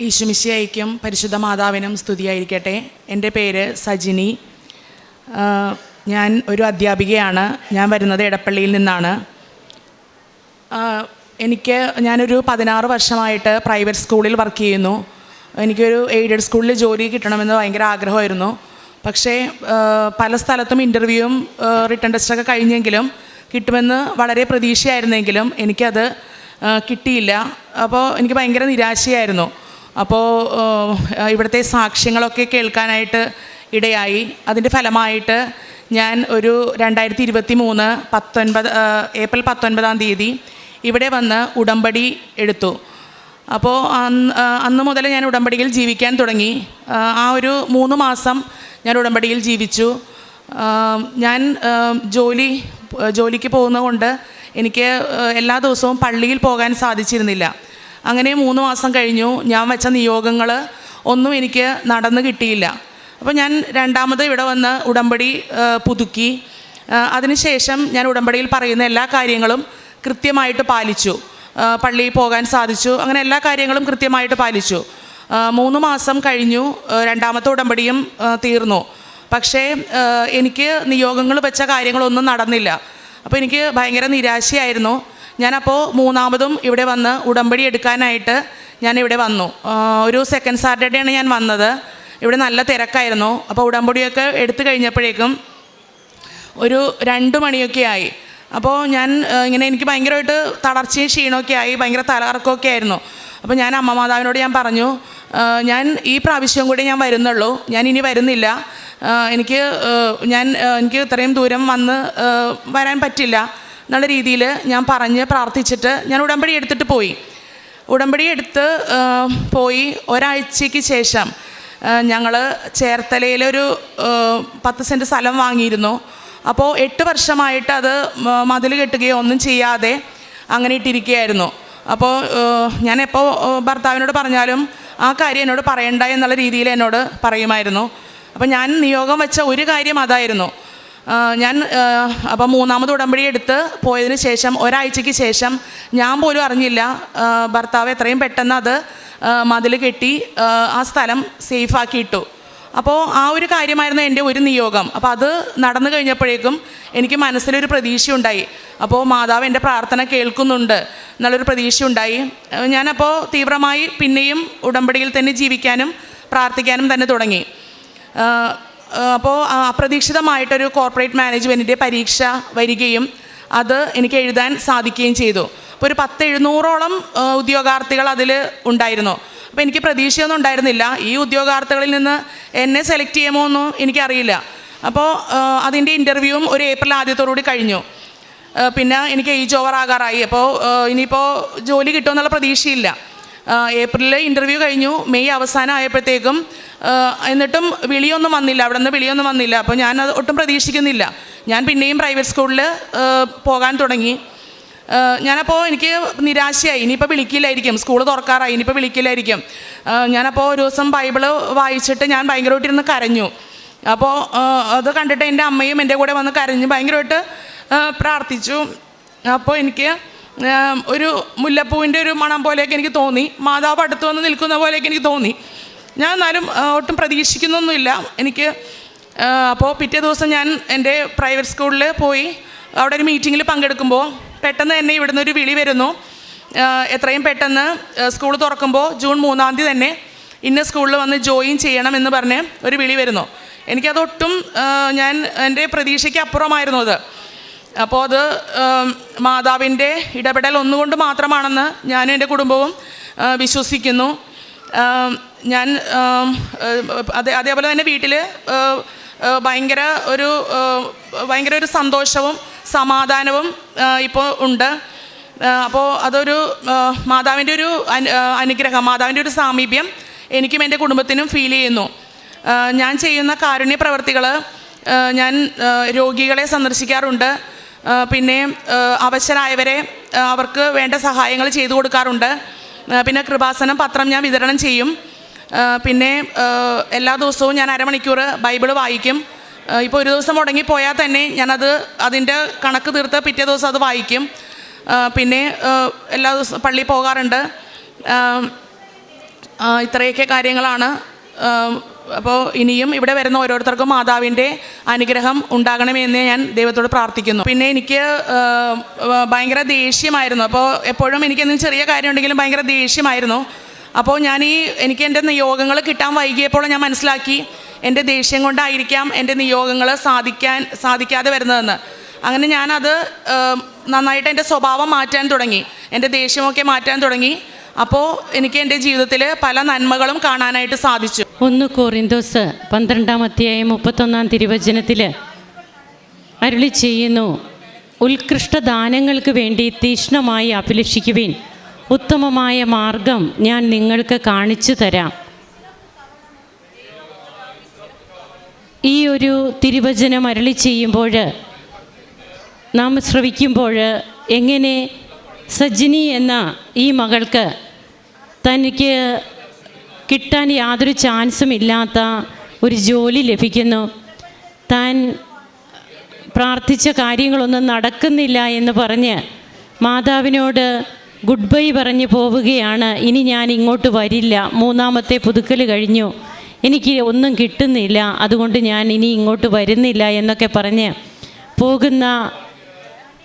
ഈശുമിശിയായിക്കും പരിശുദ്ധ മാതാവിനും സ്തുതിയായിരിക്കട്ടെ. എന്റെ പേര് സജിനി. ഞാൻ ഒരു അധ്യാപികയാണ്. ഞാൻ വരുന്നത് എടപ്പള്ളിയിൽ നിന്നാണ്. എനിക്ക് ഞാനൊരു പതിനാറ് വർഷമായിട്ട് പ്രൈവറ്റ് സ്കൂളിൽ വർക്ക് ചെയ്യുന്നു. എനിക്കൊരു എയ്ഡഡ് സ്കൂളിൽ ജോലി കിട്ടണമെന്ന് ഭയങ്കര ആഗ്രഹമായിരുന്നു. പക്ഷേ പല സ്ഥലത്തും ഇന്റർവ്യൂവും റിട്ടേൺ ടെസ്റ്റൊക്കെ കഴിഞ്ഞെങ്കിലും കിട്ടുമെന്ന് വളരെ പ്രതീക്ഷയായിരുന്നെങ്കിലും എനിക്കത് കിട്ടിയില്ല. അപ്പോൾ എനിക്ക് ഭയങ്കര നിരാശയായിരുന്നു. അപ്പോൾ ഇവിടുത്തെ സാക്ഷ്യങ്ങളൊക്കെ കേൾക്കാനായിട്ട് ഇടയായി. അതിന്റെ ഫലമായിട്ട് ഞാൻ ഒരു രണ്ടായിരത്തി ഇരുപത്തി മൂന്ന് പത്തൊൻപത് ഏപ്രിൽ പത്തൊൻപതാം തീയതി ഇവിടെ വന്ന് ഉടമ്പടി എടുത്തു. അപ്പോൾ അന്ന് അന്ന് മുതൽ ഞാൻ ഉടമ്പടിയിൽ ജീവിക്കാൻ തുടങ്ങി. ആ ഒരു മൂന്ന് മാസം ഞാൻ ഉടമ്പടിയിൽ ജീവിച്ചു. ഞാൻ ജോലി ജോലിക്ക് പോകുന്നതുകൊണ്ട് എനിക്ക് എല്ലാ ദിവസവും പള്ളിയിൽ പോകാൻ സാധിച്ചിരുന്നില്ല. അങ്ങനെ മൂന്ന് മാസം കഴിഞ്ഞു. ഞാൻ വെച്ച നിയോഗങ്ങൾ ഒന്നും എനിക്ക് നടന്നു കിട്ടിയില്ല. അപ്പോൾ ഞാൻ രണ്ടാമത് ഇവിടെ വന്ന് ഉടമ്പടി പുതുക്കി. അതിനുശേഷം ഞാൻ ഉടമ്പടിയിൽ പറയുന്ന എല്ലാ കാര്യങ്ങളും കൃത്യമായിട്ട് പാലിച്ചു. പള്ളിയിൽ പോകാൻ സാധിച്ചു. അങ്ങനെ എല്ലാ കാര്യങ്ങളും കൃത്യമായിട്ട് പാലിച്ചു. മൂന്ന് മാസം കഴിഞ്ഞു രണ്ടാമത്തെ ഉടമ്പടിയും തീർന്നു. പക്ഷേ എനിക്ക് നിയോഗങ്ങൾ വെച്ച കാര്യങ്ങളൊന്നും നടന്നില്ല. അപ്പോൾ എനിക്ക് ഭയങ്കര നിരാശയായിരുന്നു. ഞാനപ്പോൾ മൂന്നാമതും ഇവിടെ വന്ന് ഉടമ്പടി എടുക്കാനായിട്ട് ഞാൻ ഇവിടെ വന്നു ഒരു സെക്കൻഡ് സാറ്റർഡേ ആണ് ഞാൻ വന്നത്. ഇവിടെ നല്ല തിരക്കായിരുന്നു. അപ്പോൾ ഉടമ്പടിയൊക്കെ എടുത്തു കഴിഞ്ഞപ്പോഴേക്കും ഒരു രണ്ട് മണിയൊക്കെ ആയി. അപ്പോൾ ഞാൻ ഇങ്ങനെ എനിക്ക് ഭയങ്കരമായിട്ട് തളർച്ചയും ക്ഷീണമൊക്കെ ആയി ഭയങ്കര തലകറക്കമൊക്കെ ആയിരുന്നു. അപ്പോൾ ഞാൻ അമ്മ മാതാവിനോട് ഞാൻ പറഞ്ഞു ഞാൻ ഈ പ്രാവശ്യം കൂടി ഞാൻ വരുന്നുള്ളൂ. ഞാൻ ഇനി വരുന്നില്ല. എനിക്ക് ഞാൻ എനിക്ക് ഇത്രയും ദൂരം വന്ന് വരാൻ പറ്റില്ല. എന്നുള്ള രീതിയിൽ ഞാൻ പറഞ്ഞ് പ്രാർത്ഥിച്ചിട്ട് ഞാൻ ഉടമ്പടി എടുത്തിട്ട് പോയി. ഉടമ്പടി എടുത്ത് പോയി. ഒരാഴ്ചയ്ക്ക് ശേഷം ഞങ്ങൾ ചേർത്തലയിലൊരു പത്ത് സെന്റ് സ്ഥലം വാങ്ങിയിരുന്നു. അപ്പോൾ എട്ട് വർഷമായിട്ട് അത് മതിൽ കെട്ടുകയോ ഒന്നും ചെയ്യാതെ അങ്ങനെ ഇട്ടിരിക്കുകയായിരുന്നു. അപ്പോൾ ഞാൻ എപ്പോൾ ഭർത്താവിനോട് പറഞ്ഞാലും ആ കാര്യം എന്നോട് പറയണ്ട എന്നുള്ള രീതിയിൽ എന്നോട് പറയുമായിരുന്നു. അപ്പോൾ ഞാൻ നിയോഗം വെച്ച ഒരു കാര്യം അതായിരുന്നു. ഞാൻ അപ്പം മൂന്നാമത് ഉടമ്പടി എടുത്ത് പോയതിന് ശേഷം ഒരാഴ്ചയ്ക്ക് ശേഷം ഞാൻ പോലും അറിഞ്ഞില്ല ഭർത്താവ് എത്രയും പെട്ടെന്ന് അത് മതിൽ കെട്ടി ആ, സ്ഥലം സേഫാക്കിയിട്ടു അപ്പോൾ ആ ഒരു കാര്യമായിരുന്നു എന്റെ ഒരു നിയോഗം. അപ്പോൾ അത് നടന്നു കഴിഞ്ഞപ്പോഴേക്കും എനിക്ക് മനസ്സിലൊരു പ്രതീക്ഷയുണ്ടായി. അപ്പോൾ മാതാവ് എന്റെ പ്രാർത്ഥന കേൾക്കുന്നുണ്ട് എന്നുള്ളൊരു പ്രതീക്ഷയുണ്ടായി. ഞാനപ്പോൾ തീവ്രമായി പിന്നെയും ഉടമ്പടിയിൽ തന്നെ ജീവിക്കാനും പ്രാർത്ഥിക്കാനും തന്നെ തുടങ്ങി. അപ്പോൾ അപ്രതീക്ഷിതമായിട്ടൊരു കോർപ്പറേറ്റ് മാനേജ്മെന്റിന്റെ പരീക്ഷ വരികയും അത് എനിക്ക് എഴുതാൻ സാധിക്കുകയും ചെയ്തു. അപ്പോൾ ഒരു പത്ത് എഴുന്നൂറോളം ഉദ്യോഗാർത്ഥികൾ അതിൽ ഉണ്ടായിരുന്നു. അപ്പോൾ എനിക്ക് പ്രതീക്ഷയൊന്നും ഉണ്ടായിരുന്നില്ല. ഈ ഉദ്യോഗാർത്ഥികളിൽ നിന്ന് എന്നെ സെലക്ട് ചെയ്യുമോ എന്നും എനിക്കറിയില്ല. അപ്പോൾ അതിന്റെ ഇന്റർവ്യൂവും ഒരു ഏപ്രിൽ ആദ്യത്തോടുകൂടി കഴിഞ്ഞു. പിന്നെ എനിക്ക് ഏജ് ഓവർ ആകാറായി. അപ്പോൾ ഇനിയിപ്പോൾ ജോലി കിട്ടുമെന്നുള്ള പ്രതീക്ഷയില്ല. ഏപ്രിലിൽ ഇന്റർവ്യൂ കഴിഞ്ഞു. മെയ് അവസാനം ആയപ്പോഴത്തേക്കും എന്നിട്ടും വിളിയൊന്നും വന്നില്ല. അവിടെ നിന്ന് വിളിയൊന്നും വന്നില്ല. അപ്പോൾ ഞാൻ അത് ഒട്ടും പ്രതീക്ഷിക്കുന്നില്ല. ഞാൻ പിന്നെയും പ്രൈവറ്റ് സ്കൂളിൽ പോകാൻ തുടങ്ങി. ഞാനപ്പോൾ എനിക്ക് നിരാശയായി. ഇനിയിപ്പോൾ വിളിക്കില്ലായിരിക്കും. സ്കൂൾ തുറക്കാറായി. ഇനിയിപ്പോൾ വിളിക്കില്ലായിരിക്കും. ഞാനപ്പോൾ ഒരു ദിവസം ബൈബിൾ വായിച്ചിട്ട് ഞാൻ ഭയങ്കരമായിട്ടിരുന്ന് കരഞ്ഞു. അപ്പോൾ അത് കണ്ടിട്ട് എന്റെ അമ്മയും എന്റെ കൂടെ വന്ന് കരഞ്ഞ് ഭയങ്കരമായിട്ട് പ്രാർത്ഥിച്ചു. അപ്പോൾ എനിക്ക് ഒരു മുല്ലപ്പൂവിന്റെ ഒരു മണം പോലെയൊക്കെ എനിക്ക് തോന്നി. മാതാവ് അടുത്ത് വന്ന് നിൽക്കുന്ന പോലെയൊക്കെ എനിക്ക് തോന്നി. ഞാൻ എന്നാലും ഒട്ടും പ്രതീക്ഷിക്കുന്നൊന്നുമില്ല. എനിക്ക് അപ്പോൾ പിറ്റേ ദിവസം ഞാൻ എന്റെ പ്രൈവറ്റ് സ്കൂളിൽ പോയി അവിടെ ഒരു മീറ്റിങ്ങിൽ പങ്കെടുക്കുമ്പോൾ പെട്ടെന്ന് തന്നെ ഇവിടുന്ന് ഒരു വിളി വരുന്നു. എത്രയും പെട്ടെന്ന് സ്കൂൾ തുറക്കുമ്പോൾ ജൂൺ മൂന്നാം തീയതി തന്നെ ഇന്ന സ്കൂളിൽ വന്ന് ജോയിൻ ചെയ്യണം എന്ന് പറഞ്ഞ് ഒരു വിളി വരുന്നു. എനിക്കതൊട്ടും ഞാൻ എന്റെ പ്രതീക്ഷയ്ക്ക് അപ്പുറമായിരുന്നു അത്. അപ്പോൾ അത് മാതാവിന്റെ ഇടപെടൽ ഒന്നുകൊണ്ട് മാത്രമാണെന്ന് ഞാനും എന്റെ കുടുംബവും വിശ്വസിക്കുന്നു. ഞാൻ അതേ അതേപോലെ തന്നെ വീട്ടിൽ ഭയങ്കര ഒരു ഭയങ്കര ഒരു സന്തോഷവും സമാധാനവും ഇപ്പോൾ ഉണ്ട്. അപ്പോൾ അതൊരു മാതാവിന്റെ ഒരു അനുഗ്രഹം മാതാവിന്റെ ഒരു സാമീപ്യം എനിക്കും എന്റെ കുടുംബത്തിനും ഫീൽ ചെയ്യുന്നു. ഞാൻ ചെയ്യുന്ന കാരുണ്യ പ്രവർത്തികൾ ഞാൻ രോഗികളെ സന്ദർശിക്കാറുണ്ട്. പിന്നെ അവശരായവരെ അവർക്ക് വേണ്ട സഹായങ്ങൾ ചെയ്തു കൊടുക്കാറുണ്ട്. പിന്നെ കൃപാസനം പത്രം ഞാൻ വിതരണം ചെയ്യും. പിന്നെ എല്ലാ ദിവസവും ഞാൻ അരമണിക്കൂർ ബൈബിൾ വായിക്കും. ഇപ്പോൾ ഒരു ദിവസം മുടങ്ങിപ്പോയാൽ തന്നെ ഞാനത് അതിന്റെ കണക്ക് തീർത്ത് പിറ്റേ ദിവസം അത് വായിക്കും. പിന്നെ എല്ലാ ദിവസവും പള്ളിയിൽ പോകാറുണ്ട്. ഇത്രയൊക്കെ കാര്യങ്ങളാണ്. അപ്പോൾ ഇനിയും ഇവിടെ വരുന്ന ഓരോരുത്തർക്കും മാതാവിന്റെ അനുഗ്രഹം ഉണ്ടാകണമെന്ന് ഞാൻ ദൈവത്തോട് പ്രാർത്ഥിക്കുന്നു. പിന്നെ എനിക്ക് ഭയങ്കര ദേഷ്യമായിരുന്നു. അപ്പോൾ എപ്പോഴും എനിക്ക് എന്തെങ്കിലും ചെറിയ കാര്യം ഉണ്ടെങ്കിലും ഭയങ്കര ദേഷ്യമായിരുന്നു. അപ്പോൾ ഞാൻ ഈ എനിക്ക് എന്റെ നിയോഗങ്ങൾ കിട്ടാൻ വൈകിയപ്പോൾ ഞാൻ മനസ്സിലാക്കി എന്റെ ദേഷ്യം കൊണ്ടായിരിക്കാം എന്റെ നിയോഗങ്ങൾ സാധിക്കാൻ സാധിക്കാതെ വരുന്നതെന്ന്. അങ്ങനെ ഞാനത് നന്നായിട്ട് എന്റെ സ്വഭാവം മാറ്റാൻ തുടങ്ങി. എന്റെ ദേഷ്യമൊക്കെ മാറ്റാൻ തുടങ്ങി. അപ്പോൾ എനിക്ക് എന്റെ ജീവിതത്തിൽ പല നന്മകളും കാണാനായിട്ട് സാധിച്ചു. ഒന്ന് കോറിന്തോസ് പന്ത്രണ്ടാം അധ്യായം മുപ്പത്തൊന്നാം തിരുവചനത്തിൽ അരുളി ചെയ്യുന്നു ഉത്കൃഷ്ട ദാനങ്ങൾക്ക് വേണ്ടി തീഷ്ണമായി അഭിലഷിക്കുവിൻ. ഉത്തമമായ മാർഗം ഞാൻ നിങ്ങൾക്ക് കാണിച്ചു തരാം. ഈ ഒരു തിരുവചനം അരളി ചെയ്യുമ്പോൾ നാം ശ്രവിക്കുമ്പോൾ എങ്ങനെ സജ്ജിനി എന്ന ഈ മകൾക്ക് തനിക്ക് കിട്ടാൻ യാതൊരു ചാൻസും ഇല്ലാത്ത ഒരു ജോലി ലഭിക്കുന്നു. താൻ പ്രാർത്ഥിച്ച കാര്യങ്ങളൊന്നും നടക്കുന്നില്ല എന്ന് പറഞ്ഞ് മാതാവിനോട് ഗുഡ് ബൈ പറഞ്ഞ് പോവുകയാണ്. ഇനി ഞാൻ ഇങ്ങോട്ട് വരില്ല. മൂന്നാമത്തെ പുതുക്കൽ കഴിഞ്ഞു. എനിക്ക് ഒന്നും കിട്ടുന്നില്ല. അതുകൊണ്ട് ഞാൻ ഇനി ഇങ്ങോട്ട് വരുന്നില്ല എന്നൊക്കെ പറഞ്ഞ് പോകുന്ന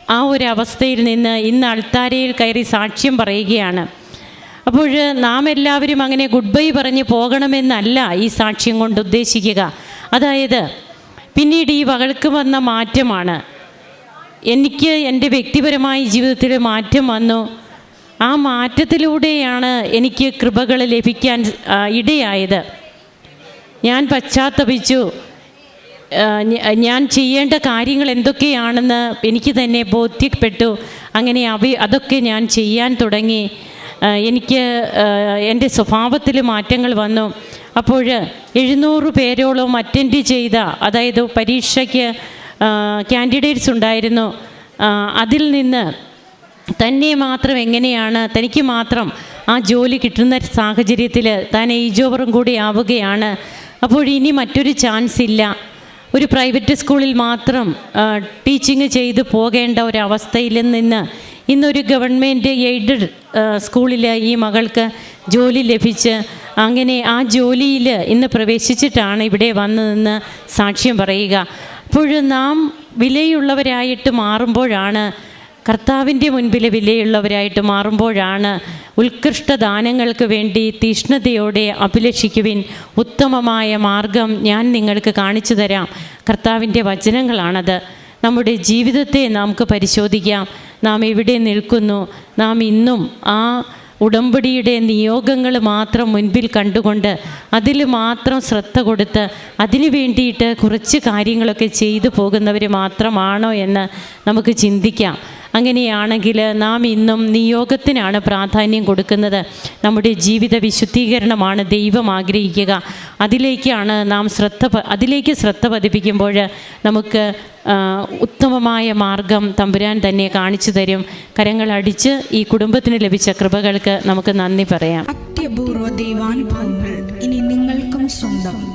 ആ ഒരു അവസ്ഥയിൽ നിന്ന് ഇന്ന് അൾത്താരയിൽ കയറി സാക്ഷ്യം പറയുകയാണ്. അപ്പോൾ നാം എല്ലാവരും അങ്ങനെ ഗുഡ് ബൈ പറഞ്ഞ് പോകണമെന്നല്ല ഈ സാക്ഷ്യം കൊണ്ട് ഉദ്ദേശിക്കുക. അതായത് പിന്നീട് ഈ വകൾക്ക് വന്ന മാറ്റമാണ്. എനിക്ക് എന്റെ വ്യക്തിപരമായ ജീവിതത്തിൽ മാറ്റം വന്നു. ആ മാറ്റത്തിലൂടെയാണ് എനിക്ക് കൃപകൾ ലഭിക്കാൻ ഇടയായത്. ഞാൻ പശ്ചാത്തപിച്ചു. ഞാൻ ചെയ്യേണ്ട കാര്യങ്ങൾ എന്തൊക്കെയാണെന്ന് എനിക്ക് തന്നെ ബോധ്യപ്പെട്ടു. അങ്ങനെ അവ അതൊക്കെ ഞാൻ ചെയ്യാൻ തുടങ്ങി. എനിക്ക് എന്റെ സ്വഭാവത്തിൽ മാറ്റങ്ങൾ വന്നു. അപ്പോൾ എഴുന്നൂറ് പേരോളം അറ്റൻഡ് ചെയ്ത അതായത് പരീക്ഷയ്ക്ക് കാൻഡിഡേറ്റ്സ് ഉണ്ടായിരുന്നു. അതിൽ നിന്ന് തന്നെ മാത്രം എങ്ങനെയാണ് തനിക്ക് മാത്രം ആ ജോലി കിട്ടുന്ന സാഹചര്യത്തിൽ താൻ ഏജ് ഓവറും കൂടി ആവുകയാണ്. അപ്പോൾ ഇനി മറ്റൊരു ചാൻസ് ഇല്ല. ഒരു പ്രൈവറ്റ് സ്കൂളിൽ മാത്രം ടീച്ചിങ് ചെയ്ത് പോകേണ്ട ഒരവസ്ഥയിൽ നിന്ന് ഇന്നൊരു ഗവൺമെന്റ് എയ്ഡഡ് സ്കൂളിൽ ഈ മകൾക്ക് ജോലി ലഭിച്ച് അങ്ങനെ ആ ജോലിയിൽ ഇന്ന് പ്രവേശിച്ചിട്ടാണ് ഇവിടെ വന്നു നിന്ന് സാക്ഷ്യം പറയുക. അപ്പോൾ നാം വിലയുള്ളവരായിട്ട് മാറുമ്പോഴാണ് കർത്താവിന്റെ മുൻപിൽ വിലയുള്ളവരായിട്ട് മാറുമ്പോഴാണ് ഉത്കൃഷ്ട ദാനങ്ങൾക്ക് വേണ്ടി തീഷ്ണതയോടെ അഭിലഷിക്കുവിൻ ഉത്തമമായ മാർഗം ഞാൻ നിങ്ങൾക്ക് കാണിച്ചു തരാം. കർത്താവിന്റെ വചനങ്ങളാണത്. നമ്മുടെ ജീവിതത്തെ നമുക്ക് പരിശോധിക്കാം. നാം എവിടെ നിൽക്കുന്നു? നാം ഇന്നും ആ ഉടമ്പടിയുടെ നിയോഗങ്ങൾ മാത്രം മുൻപിൽ കണ്ടുകൊണ്ട് അതിൽ മാത്രം ശ്രദ്ധ കൊടുത്ത് അതിനു വേണ്ടിയിട്ട് കുറച്ച് കാര്യങ്ങളൊക്കെ ചെയ്തു പോകുന്നവർ മാത്രമാണോ എന്ന് നമുക്ക് ചിന്തിക്കാം. അങ്ങനെയാണെങ്കിൽ നാം ഇന്നും നിയോഗത്തിനാണ് പ്രാധാന്യം കൊടുക്കുന്നത്. നമ്മുടെ ജീവിത വിശുദ്ധീകരണമാണ് ദൈവം ആഗ്രഹിക്കുക. അതിലേക്കാണ് നാം ശ്രദ്ധ അതിലേക്ക് ശ്രദ്ധ പതിപ്പിക്കുമ്പോൾ നമുക്ക് ഉത്തമമായ മാർഗം തമ്പുരാൻ തന്നെ കാണിച്ചു തരും. കരങ്ങളടിച്ച് ഈ കുടുംബത്തിന് ലഭിച്ച കൃപകൾക്ക് നമുക്ക് നന്ദി പറയാം. അത്യപൂർവ ദൈവാനുഭവങ്ങൾ ഇനി നിങ്ങൾക്കും സ്വന്തം.